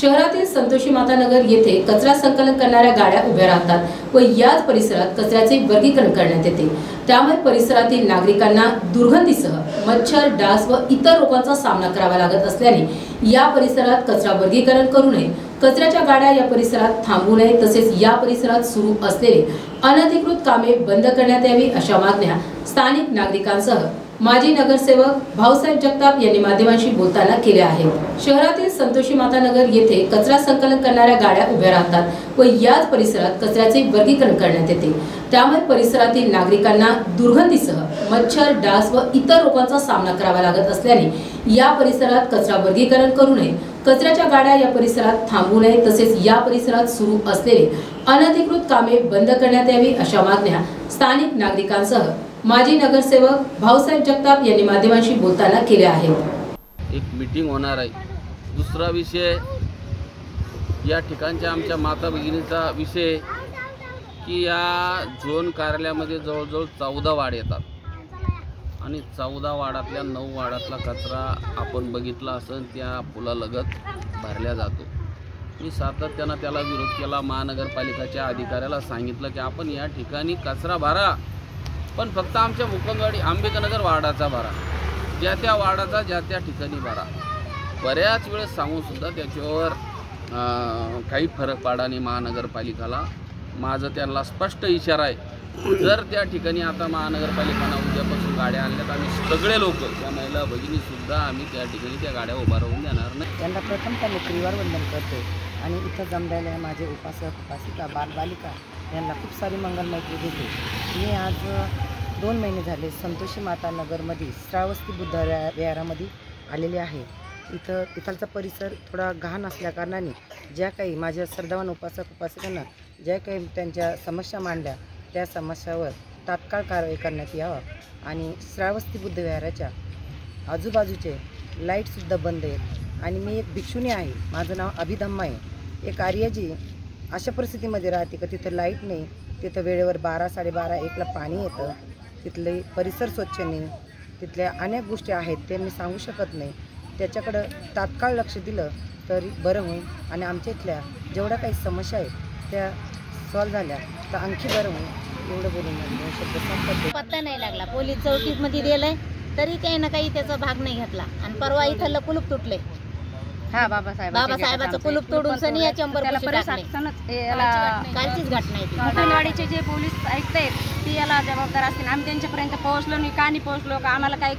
शहरातील संतोषी माता नगर येथे कचरा संकलन करणाऱ्या गाड्या उभ्या राहतात व याच परिसरात कचऱ्याचे वर्गीकरण करण्यात येते. त्यामुळे परिसरातील नागरिकांना दुर्गंधीसह मच्छर डास व इतर रोगांचा सामना करावा लागत असल्याने या परिसरात कचरा वर्गीकरण करू नये. कचऱ्याच्या गाड्या या परिसरात थांबू नये. तसेच या परिसरात सुरू असलेले अनधिकृत कामे बंद करण्यात यावी अशा मागण्या स्थानिक नागरिकांसह माजी नगरसेवक भाऊसाहेब जगताप यांनी माध्यमांशी बोलताना केले आहेत. शहरातील संतोषी माता नगर येथे कचरा संकलन करणाऱ्या गाड्या उभ्या राहतात व याच परिसरात कचऱ्याचे वर्गीकरण करण्यात येते. त्यामुळे परिसरातील नागरिकांना दुर्गंधीसह मच्छर डास व इतर रोगांचा सामना करावा लागत असल्याने या परिसरात कचरा वर्गीकरण करू नये. कचऱ्याच्या गाड्या या परिसरात थांबू नये. तसेच या परिसरात सुरू असलेले अनधिकृत कामे बंद करण्यात यावी अशा मागण्या स्थानिक नागरिकांसह माजी नगरसेवक भाऊसाहेब जगताप यांनी माध्यमांशी बोलताना केले आहेत. एक मीटिंग होणार आहे. दुसरा विषय या ठिकाणच्या आमच्या माता भगिनीचा विषय की या झोन कार्यालयामध्ये जवळजवळ चौदा वाड येतात. आणि चौदा वाडातल्या नऊ वाडातला कचरा आपण बघितला असेल त्या पुलालगत भरल्या जातो. मी सातत्यानं त्याला विरोध केला. महानगरपालिकाच्या अधिकाऱ्याला सांगितलं की आपण या ठिकाणी कचरा भरा. पण फक्त आमच्या मुकुंदवाडी आंबेकनगर वार्डाचा भरा. ज्या त्या वार्डाचा ज्या त्या ठिकाणी भरा. बऱ्याच वेळेस सांगूनसुद्धा त्याच्यावर काही फरक पाडा नाही महानगरपालिकाला. माझं त्यांना स्पष्ट इशारा आहे. जर त्या ठिकाणी आता महानगरपालिकानं उद्यापासून गाड्या आणल्यात आम्ही सगळे लोक त्या महिला भगिनीसुद्धा आम्ही त्या ठिकाणी त्या गाड्या उभा राहून देणार नाही. त्यांना प्रथम मी त्रिवार वंदन करतो आणि इथं जमलेल्या माझे उपासक उपासिका बालबालिका यांना खूप सारी मंगलमैत्री देते मी आज दोन महिने झाले संतोषी माता नगरमध्ये श्रावस्ती बुद्ध विहारामध्ये आलेले आहे. इथं इथलचा परिसर थोडा घाण असल्याकारणाने ज्या काही माझ्या श्रद्धावान उपासक उपासकांना ज्या काही त्यांच्या समस्या मांडल्या त्या समस्यावर तात्काळ कारवाई करण्यात यावा आणि श्रावस्ती बुद्ध विहाराच्या आजूबाजूचे लाईटसुद्धा बंद आहेत. आणि मी एक भिक्षुणी आहे. माझं नाव अभिधम्मा आहे. एक आर्याजी अशा परिस्थितीमध्ये राहते का? तिथं लाइट नाही. तिथं वेळेवर बारा साडेबारा एकला पाणी येतं. तिथले परिसर स्वच्छ नाही. तिथल्या अनेक गोष्टी आहेत ते मी सांगू शकत नाही. त्याच्याकडं तात्काळ लक्ष दिलं तरी बरं होईल. आणि आमच्या इथल्या जेवढ्या काही समस्या आहेत त्या सॉल्व झाल्या तर आणखी बरं होईल. एवढं बोलून शब्द पत्ता नाही लागला. पोलीस चौकीमध्ये गेलं तरी काही ना काही त्याचा भाग नाही घेतला. आणि परवा इथलं कुलूप तुटले. हा बाबासाहेब बाबासाहेबाचं कुलूप तोडून सनी या चंबर त्याला पुशी टाकले. प्रशासनच याला कालचीच घटना आहे ती. मुकुंदवाडीचे जे पोलीस ऐकतायत ती याला जबाबदार असतील आम्ही त्यांच्यापर्यंत पोहोचलो नाही का नाही पोहोचलो का आम्हाला काही